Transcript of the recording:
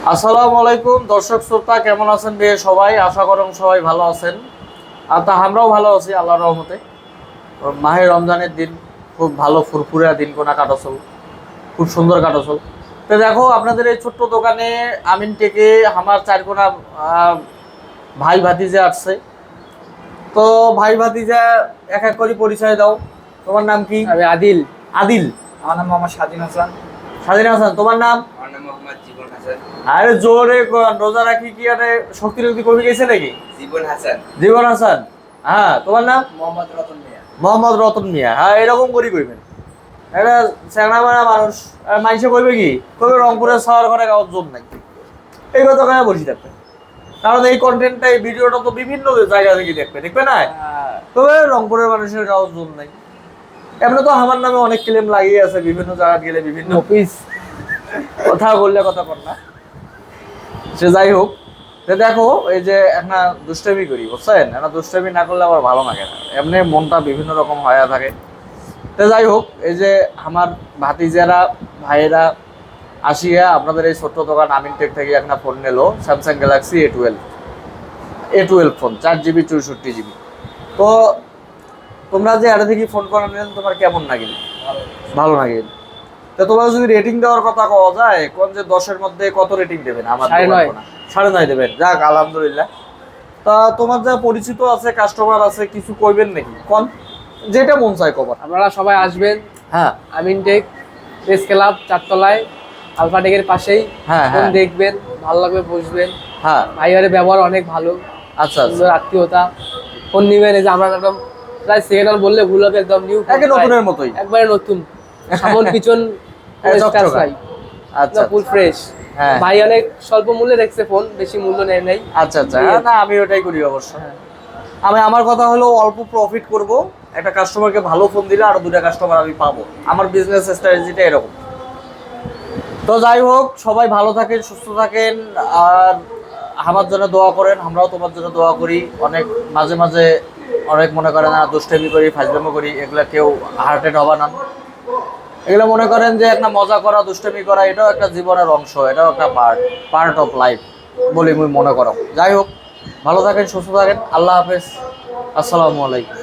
আসসালামু আলাইকুম দর্শক শ্রোতা কেমন আছেন বে সবাই? আশা করুন সবাই ভালো আছেন। আর তা আমরাও ভালো আছি আল্লাহর রহমতে। মাহে রমজানের দিন খুব ভালো ফুরফুরা দিন কোনা কাটাচল খুব সুন্দর কাটাচল। তো দেখো আপনাদের এই ছোট্ট দোকানে আমিন টেকে আমার চার কোনা আহ, ভাই ভাতিজা আসছে। তো ভাই ভাতিজা এক এক করে পরিচয় দাও। তোমার নাম কি? আমি আদিল। আদিল। আমার নাম মোহাম্মদ স্বাধীন হাসান। স্বাধীন হাসান তোমার নাম? আমার জীবন হাসান। আরে জোরে রোজা রাখি কি আরে শক্তি রক্তি কমে গেছে নাকি? জীবন হাসান। জীবন হাসান? হ্যাঁ তোমার নাম? মোহাম্মদ রতন মিয়া। মোহাম্মদ রতন মিয়া। হ্যাঁ এরকম করি কইবেন। এটা চ্যাংড়া মারা মানুষ আর মানুষে কইবে কি? কইবে রংপুরের শহর ঘরে কাগজ জোর নাই। এই কথা কেন বসি থাকবে কারণ এই কন্টেন্টটা এই ভিডিওটা তো বিভিন্ন জায়গা থেকে দেখবে দেখবে না? তবে রংপুরের মানুষের কাগজ জোর নাই। এমনি তো আমার নামে অনেক ক্লেম লাগিয়ে আছে বিভিন্ন জায়গা গেলে বিভিন্ন অফিস। কথা বললে কথা কর না। সে যাই হোক, তো দেখো, এই যে একটা দুষ্টামি করি, বুঝছেন? একটা দুষ্টামি না করলে আবার ভালো লাগে না। এমনি মনটা বিভিন্ন রকম হয়ে থাকে। তো যাই হোক, এই যে আমার ভাতিজারা, ভাইয়েরা আসিয়া আপনাদের এই ছোট্ট দোকান আমিন টেক থেকে একটা ফোন নিলো Samsung Galaxy A twelve A twelve phone, চার জিবি চৌষট্টি জিবি তো তোমরা যে এটা থেকে ফোন করে নিলেন, তোমার কেমন লাগিল ভালো লাগিল তো তোমরা যদি রেটিং দেওয়ার কথা কওয়া যায় কোন যে দশের মধ্যে কত রেটিং দেবেন? আমার সাড়ে নয়। দেবেন। যাক আলহামদুলিল্লাহ। তা তোমার যা পরিচিত আছে কাস্টমার আছে কিছু কইবেন নাকি? কোন? যেটা মন চায় কবার। আপনারা সবাই আসবেন। হ্যাঁ। আমিন টেক প্রেস ক্লাব চারতলায় আলফা টেকের পাশেই। হ্যাঁ হ্যাঁ। দেখবেন ভালো লাগবে বসবেন হ্যাঁ। ভাইয়ারের ব্যবহার অনেক ভালো। আচ্ছা আচ্ছা। সুন্দর আত্মীয়তা। ফোন নিবেন এই যে আমরা একদম প্রায় সেকেন্ড বললে ভুল হবে একদম নিউ একে নতুনের মতোই। একবারে নতুন। সামন পিছন। আচ্ছা ফুল ফ্রেশ হ্যাঁ। ভাই অনেক স্বল্প মূল্যে দেখছে ফোন বেশি মূল্য নেয় নাই। আচ্ছা আচ্ছা। হ্যাঁ, না আমি ওটাই করি অবশ্য। আমি আমার কথা হলো অল্প প্রফিট করব। একটা কাস্টমারকে ভালো ফোন দিলে আরও দুটা কাস্টমার আমি পাবো। আমার বিজনেস স্ট্র্যাটেজিটা এরকম। তো যাই হোক সবাই ভালো থাকেন সুস্থ থাকেন। আর আমার জন্য দোয়া করেন আমরাও তোমার জন্য দোয়া করি। অনেক মাঝে মাঝে অনেক মনে করেন না দুষ্টামি করি ফাজলামো করি এগুলা কেউ হার্টেড হবা না। এগুলো মনে করেন যে একটা মজা করা, দুষ্টমি করা, এটাও একটা জীবনের অংশ, এটাও একটা পার্ট পার্ট অফ লাইফ বলে আমি মনে করো যাই হোক, ভালো থাকেন, সুস্থ থাকেন, আল্লাহ হাফেজ। আসসালামু আলাইকুম।